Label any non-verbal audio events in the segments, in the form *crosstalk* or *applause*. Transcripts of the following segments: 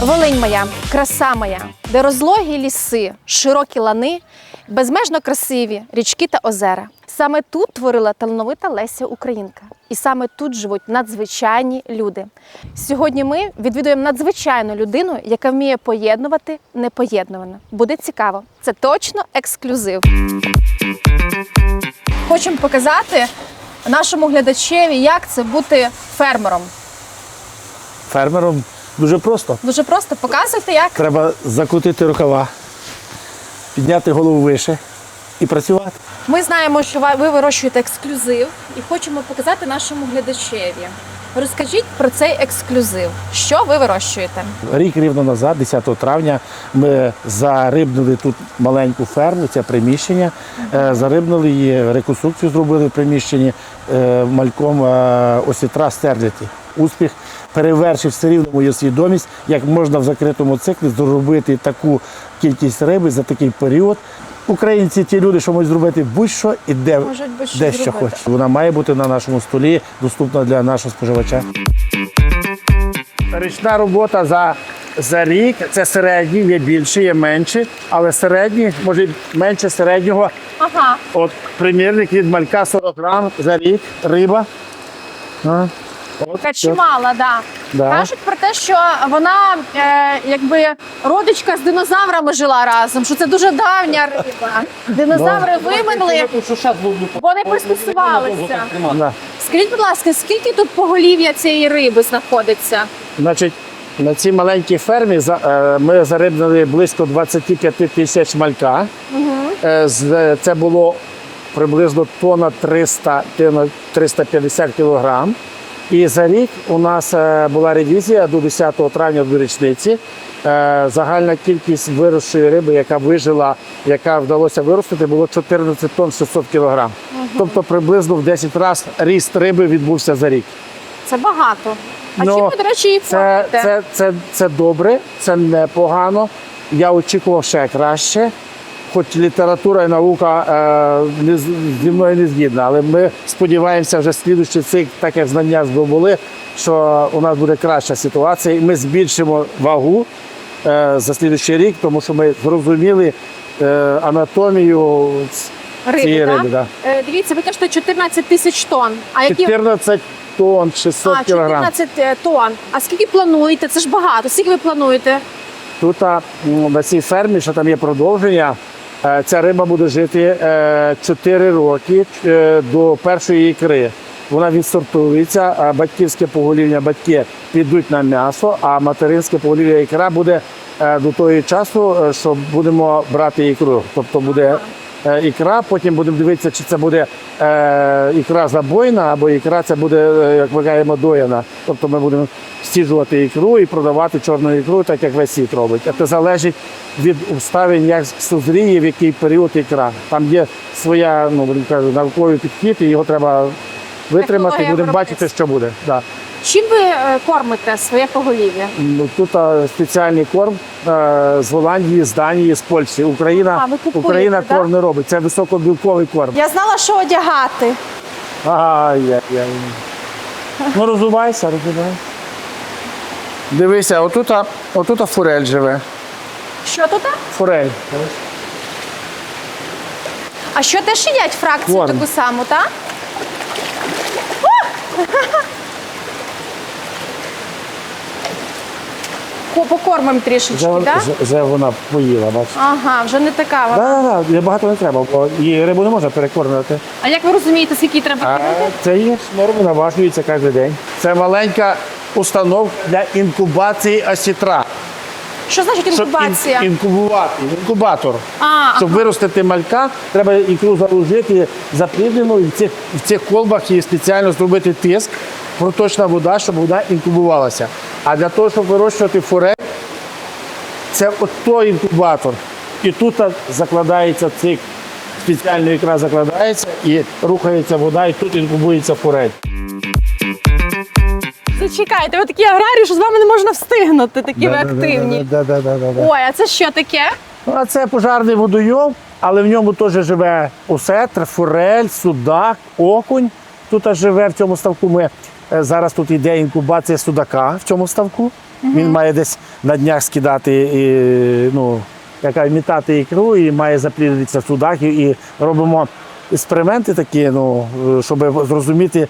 Волинь моя, краса моя, де розлогі ліси, широкі лани, безмежно красиві річки та озера. Саме тут творила талановита Леся Українка. І саме тут живуть надзвичайні люди. Сьогодні ми відвідуємо надзвичайну людину, яка вміє поєднувати непоєднуване. Буде цікаво. Це точно ексклюзив. Хочемо показати нашому глядачеві, як це бути фермером. Фермером дуже просто. Дуже просто показуйте, як. Треба закрутити рукава, підняти голову вище і працювати. Ми знаємо, що ви вирощуєте ексклюзив і хочемо показати нашому глядачеві. Розкажіть про цей ексклюзив. Що ви вирощуєте? Рік рівно назад, 10 травня, ми зарибнили тут маленьку ферму, це приміщення. Е, Зарибнили її, реконструкцію зробили в приміщенні е, мальком е, осітра стерляті. Успіх перевершив все рівно мою свідомість, як можна в закритому циклі зробити таку кількість риби за такий період. Українці ті люди, що можуть зробити будь-що і де, Можуть будь-що де що зробити. хочуть. Вона має бути на нашому столі, доступна для нашого споживача. Річна робота за, за рік це середній, є більше, є менше, але середній, може менше середнього. Ага. От примірник від малька 40 грам за рік, риба. А, от, Така чимала, да. Да. Кажуть про те, що вона е, якби родичка з динозаврами жила разом, що це дуже давня риба. *laughs* Динозаври вимерли, вони пристосувалися. Да. Скажіть, будь ласка, скільки тут поголів'я цієї риби знаходиться? Значить, на цій маленькій фермі за- е, ми зарибнили близько 25 тисяч малька. Е, з- Це було приблизно тонна 300, тонна 350 кілограм. І за рік у нас е, була ревізія до 10 травня до річниці. Е, Загальна кількість вирощеної риби, яка вижила, яка вдалося виростити, було 14 тонн 600 кілограм. Тобто приблизно в 10 разів ріст риби відбувся за рік. Це багато. А Ну, чим ви, до речі, Це, кормите? це, це, це добре, це непогано. Я очікував ще краще. Хоч література і наука е, не, зі мною не згідна, але ми сподіваємося, вже слідуючий цикл, так як знання здобули, що у нас буде краща ситуація, і ми збільшимо вагу е, за слідуючий рік, тому що ми зрозуміли е, анатомію цієї Риби, риби. Да. Е, Дивіться, ви кажете 14 тисяч тонн. А які 14 тонн, 600 а, кілограм. 14 тонн. А скільки плануєте? Це ж багато. Скільки ви плануєте? Тут на цій фермі, що там є продовження, ця риба буде жити 4 роки е, до першої ікри. Вона відсортується, батьківське поголів'я батьки підуть на м'ясо, а материнське поголів'я ікра буде е, до того часу, е, що будемо брати ікру. Тобто буде е, ікра, потім будемо дивитися, чи це буде е, ікра забойна, або ікра це буде, е, як ми кажемо, дояна. Тобто ми будемо стіжувати ікру і продавати чорну ікру, так як весь світ робить. Це залежить від обставин, як созріє, в який період ікра. Там є своя, ну будемо кажуть, науковий підхід, і його треба витримати, будемо бачити, що буде. Да. Чим ви е, кормите своє поголів'я? Ну, Тут а, спеціальний корм е, з Голландії, з Данії, з Польщі. Україна, А, ви купуєте, Україна да? корм не робить. Це високобілковий корм. Я знала, що одягати. Ай-яй-яй. Ну розувайся, розувайся. Дивися, отут, отут форель живе. Що тут? Форель. А що теж їдять фракцію Корм. таку саму, так? Покормимо трішечки, Вже, так? вже, вже вона поїла, бачиш. Ага, вже не така Так, вона. так, так, багато не треба, бо її рибу не можна перекормити. А як ви розумієте, скільки треба А кормити? це є норми, наважується кожен день. Це маленька установка для інкубації осітра. Що значить Щоб ін- інкубація? інкубувати, інкубатор. А, Щоб виростити малька, треба ікру заложити запліднену, і в цих, в цих колбах її спеціально зробити тиск, проточна вода, щоб вода інкубувалася. А для того, щоб вирощувати форель, це от той інкубатор. І тут закладається цей спеціальна ікра закладається і рухається вода, і тут інкубується форель. Зачекайте, ви такі аграрії, що з вами не можна встигнути, такі ви активні. Да, да, да, да, да. Ой, а це що таке? Ну, А це пожарний водойом, але в ньому теж живе осетр, форель, судак, окунь. Тут живе в цьому ставку. Ми зараз тут йде інкубація судака в цьому ставку. Він має десь на днях скидати і, ну, яка імітати ікру і має заплідитися судак. І, і робимо експерименти такі, ну, е, щоб зрозуміти.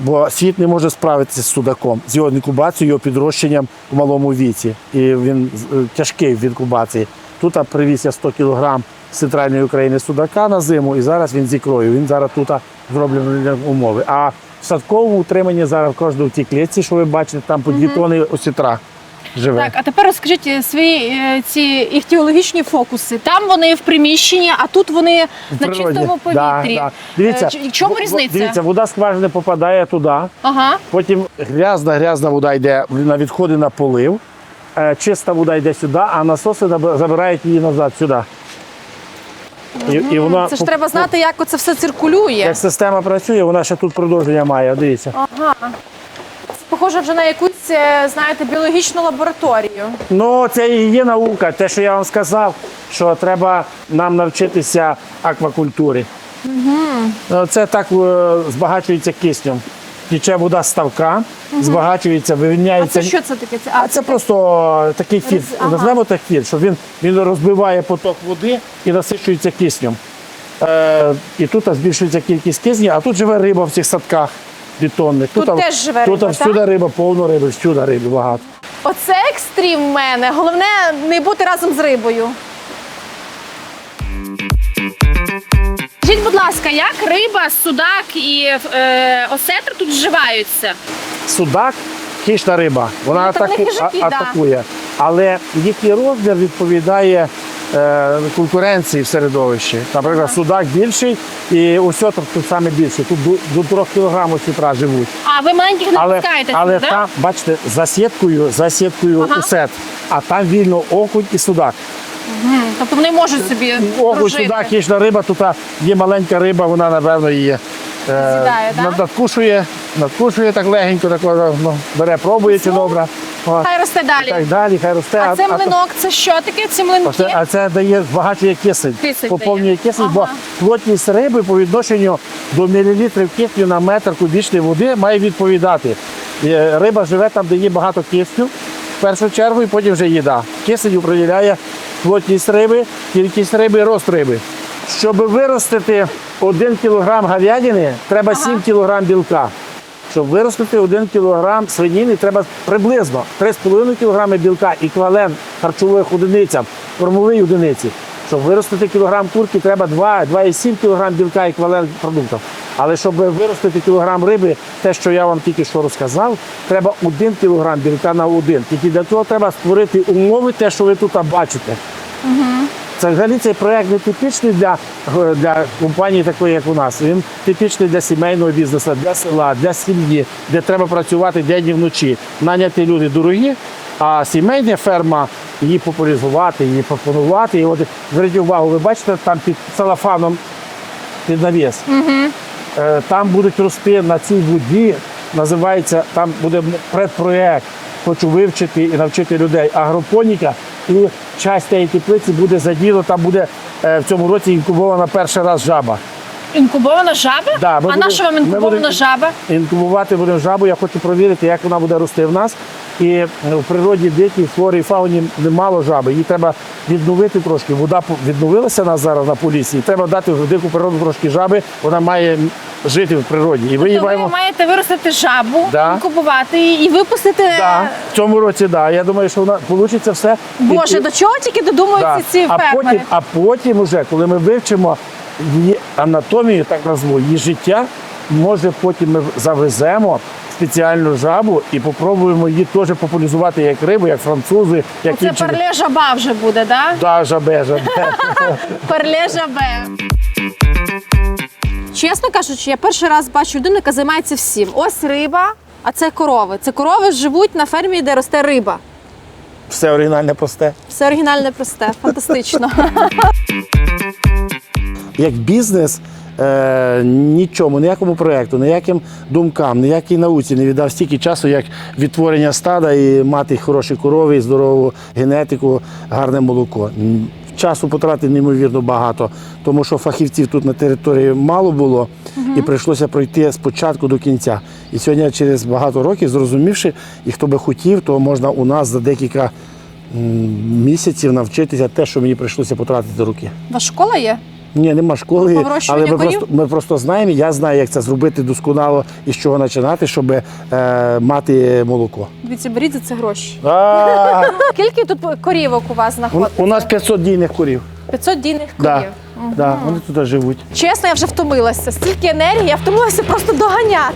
Бо світ не може справитися з судаком, з його інкубацією, його підрощенням в малому віці. І він е, тяжкий в інкубації. Тут привіз я 100 кг з центральної України судака на зиму, і зараз він з ікрою. Він зараз тут зроблені умови. А садковому утриманні зараз кожен в тій клітці, що ви бачите, там по дві тони осітра живе. Так, а тепер розкажіть е, свої е, ці іхтіологічні фокуси. Там вони в приміщенні, а тут вони В на природі. чистому повітрі. да. Дивіться, Е, чи- в чому різниця? Дивіться, вода скважини попадає туди. Ага. Потім грязна, грязна вода йде на відходи на полив. Е, Чиста вода йде сюди, а насоси наб- забирають її назад сюди. І, і вона, Це ж треба знати, як це все циркулює. як система працює, вона ще тут продовження має. Дивіться. Ага. Це похоже вже на якусь, е, знаєте, біологічну лабораторію. Ну, це і є наука. Те, що я вам сказав, що треба нам навчитися аквакультурі. Угу. Це так е, збагачується киснем. Тіче вода з ставка, збагачується, А вивільняється. це що це таке? Це, А це просто такий фільтр, Роз- ага. назвемо так фільтр, що він, він розбиває поток води і насичується киснем. Е, і тут збільшується кількість кисню, а тут живе риба в цих садках бетонних. Тут теж живе тут риба, всюди риба, повно риби, всюди риби багато. Оце екстрім в мене. Головне не бути разом з рибою. Скажіть, будь ласка, як риба, судак і е, осетр тут вживаються? Судак хищна риба, вона Ну, так атаку, вони хижаки, а- да. атакує. Але їхній розмір відповідає е, конкуренції в середовищі. Наприклад, судак більший і осьотр тут саме більший. Тут до, до 3 кг осітра живуть. А ви маленьких не Але, пускаєте але сюди, да? там, бачите, за сіткою, за сіткою Ага. усет, а там вільно окунь і судак. Тобто вони можуть собі прожити. судак, хищна риба, тут є маленька риба, вона, напевно, її е, З'їдає, да? надкушує, надкушує так легенько, так, ну, бере, пробує чи добре. О, Хай росте далі. так далі, хай росте. А це млинок, це що таке? Ці млинки? Оце, а це дає збагачує кисень, Кисень поповнює дає. кисень, Ага. бо плотність риби по відношенню до мілілітрів кисню на метр кубічної води має відповідати. Е, Риба живе там, де є багато кисню, в першу чергу, і потім вже їда. Кисень определяє плотність риби, кількість риби, і рост риби. Щоб виростити 1 кг говядини, треба 7 кг білка. Щоб виростити 1 кг свинини, треба приблизно 3,5 кг білка, еквівалент харчових одиницям, кормової одиниці. Щоб виростити кілограм курки, треба 2, 2,7 кг білка, еквівалент продуктів. Але щоб виростити кілограм риби, те, що я вам тільки що розказав, треба 1 кг білка на один. Тільки для того треба створити умови, те, що ви тут бачите. Це взагалі цей проект не типічний для, для компанії такої, як у нас. Він типічний для сімейного бізнесу, для села, для сім'ї, де треба працювати день і вночі. Наняті люди дорогі, а сімейна ферма її популяризувати, її пропонувати. І от зверніть увагу, ви бачите, там під целофаном під навіс. Е, Там будуть рости на цій воді, називається, там буде предпроєкт. Хочу вивчити і навчити людей агропоніка. І часть цієї теплиці буде заділо, там буде е, в цьому році інкубована перший раз жаба. Інкубована жаба? Да, а будемо- на що вам інкубована будемо- жаба? Інкубувати будемо жабу, я хочу провірити, як вона буде рости в нас. І е, в природі дикій флорі і фауні немало жаби. Її треба відновити трошки. Вода відновилася нас зараз на полісі. І треба дати в дику природу трошки жаби. Вона має жити в природі. І ви її маємо. маєте виростити жабу, Да. інкубувати її і випустити. Да, в цьому році, да. Я думаю, що вона вийде все. Боже, І- до чого тільки додумуються да. ці а фермери? потім, а потім уже, коли ми вивчимо її анатомію, так назву, її життя, може потім ми завеземо спеціальну жабу і попробуємо її теж популяризувати як рибу, як французи, як Це інші. перле жаба вже буде, да? Да, жабе, жабе. *laughs* Перле жабе. Чесно кажучи, я перший раз бачу людину, яка займається всім. Ось риба, а це корови. Це корови живуть на фермі, де росте риба. Все оригінальне просте. Все оригінальне просте, фантастично. *laughs* як бізнес е, нічому, ніякому проєкту, ніяким думкам, ніякій науці не віддав стільки часу, як відтворення стада і мати хороші корови, здорову генетику, гарне молоко. Часу потратив неймовірно багато, тому що фахівців тут на території мало було, і прийшлося пройти з початку до кінця. І сьогодні, через багато років, зрозумівши, і хто би хотів, то можна у нас за декілька місяців навчитися те, що мені прийшлося потратити до руки. Вас школа є? Ні, нема школи, але ми просто, ми просто знаємо, я знаю, як це зробити досконало і з чого починати, щоб е, мати молоко. Дивіться, беріть за це гроші. А, Скільки тут корівок у вас у, знаходиться? у нас 500 дійних корів. 500 дійних корів. Да, да, вони тут живуть. Чесно, я вже втомилася. Стільки енергії, я втомилася просто доганяти.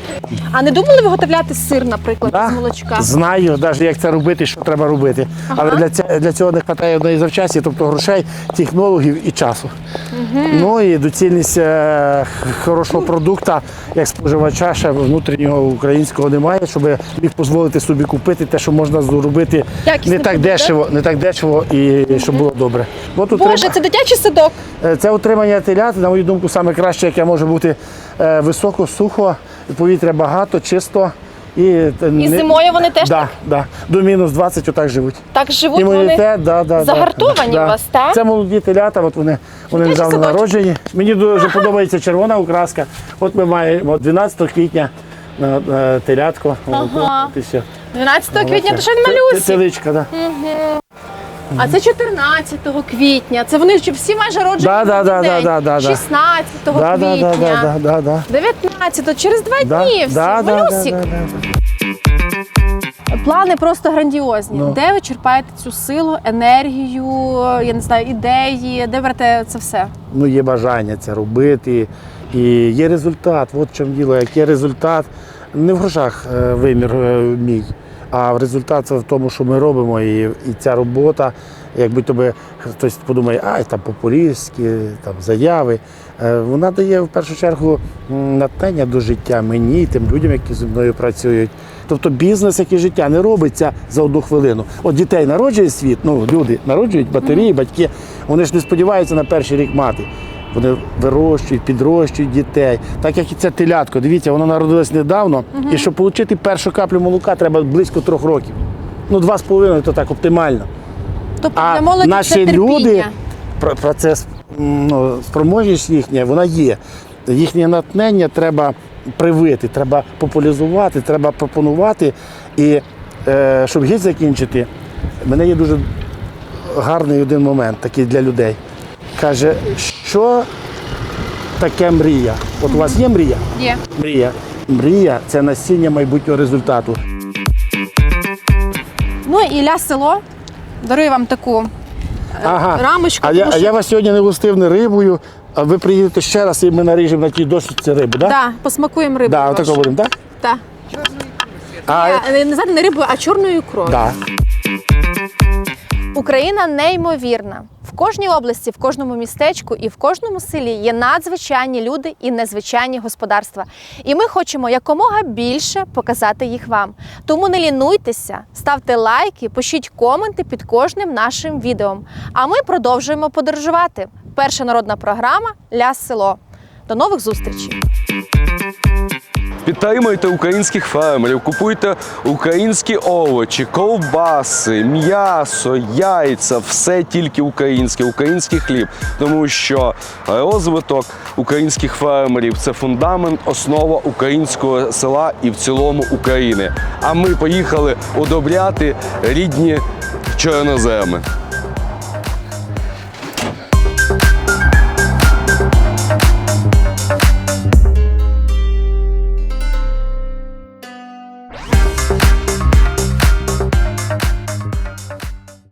А не думали виготовляти сир, наприклад, Да, з молочка? Знаю, навіть як це робити, що треба робити. Але для, ця- для цього не вистачає одної завчасті, тобто грошей, технологів і часу. Ну і доцільність е, х- хорошого продукту, як споживача, ще внутрішнього українського немає, щоб міг дозволити собі купити те, що можна зробити Якісний не так продукт, дешево, не так дешево і щоб було добре. От Боже, утрима- це дитячий садок. Е, Це утримання телят, на мою думку, саме краще, яке може бути е, високо, сухо, повітря багато, чисто. І, І зимою вони теж да, да, до мінус 20 отак живуть. так живуть. Вони да, да, загартовані да, у вас, так? Це молоді телята, от вони, вони недавно народжені. Мені дуже подобається червона окраска. От ми маємо 12 квітня телятко. Ага. от і все. 12 квітня, то ще малюсі. Теличка, да. А це 14 квітня. Це вони ж всі майже роджені. Да, да, да, да, да, да. 16 Да, да, да, квітня. да, да, да, да. 19 через два Да, дні всі. да, да, да, да, да. Плани просто грандіозні. Ну. Де ви черпаєте цю силу, енергію, я не знаю, ідеї, де берете це все? ну, є бажання це робити, і є результат. От в чому діло, як є результат, не в грошах е, вимір е, мій, а в результат це в тому, що ми робимо. І, і ця робота, якби тобі хтось подумає, ай, там популістські там, заяви, е, вона дає в першу чергу натхнення до життя мені, і тим людям, які зі мною працюють. Тобто бізнес, як і життя, не робиться за одну хвилину. От дітей народжує світ, ну люди народжують батарії, батьки, вони ж не сподіваються на перший рік мати. Вони вирощують, підрощують дітей. Так як і це телятко. Дивіться, воно народилось недавно. І щоб отримати першу каплю молока, треба близько трьох років. Ну, два з половиною то так оптимально. Тобто А для молоді наші це люди, процес ну, спроможність їхня, вона є. Їхнє натхнення треба привити, треба популяризувати, треба пропонувати. І е, щоб гід закінчити, в мене є дуже гарний один момент такий для людей. Каже, що таке мрія? От у вас є мрія? Є. Мрія. Мрія це насіння майбутнього результату. Ну і ля село дарує вам таку Ага. рамочку. А я, тому а що- я вас сьогодні не гостив не рибою, а ви приїдете ще раз і ми наріжемо на тій досвідці рибу, так? Да, посмакуємо рибу. Да, отако будемо, так? Так. А, Е, Не знати не рибою, а чорною ікрою. да. Україна неймовірна. В кожній області, в кожному містечку і в кожному селі є надзвичайні люди і незвичайні господарства. І ми хочемо якомога більше показати їх вам. Тому не лінуйтеся, ставте лайки, пишіть коменти під кожним нашим відео. А ми продовжуємо подорожувати. Перша народна програма Ля село. До нових зустрічей! Підтримуйте українських фермерів, купуйте українські овочі, ковбаси, м'ясо, яйця, все тільки українське, український хліб. Тому що розвиток українських фермерів це фундамент, основа українського села і в цілому України. А ми поїхали удобряти рідні чорноземи.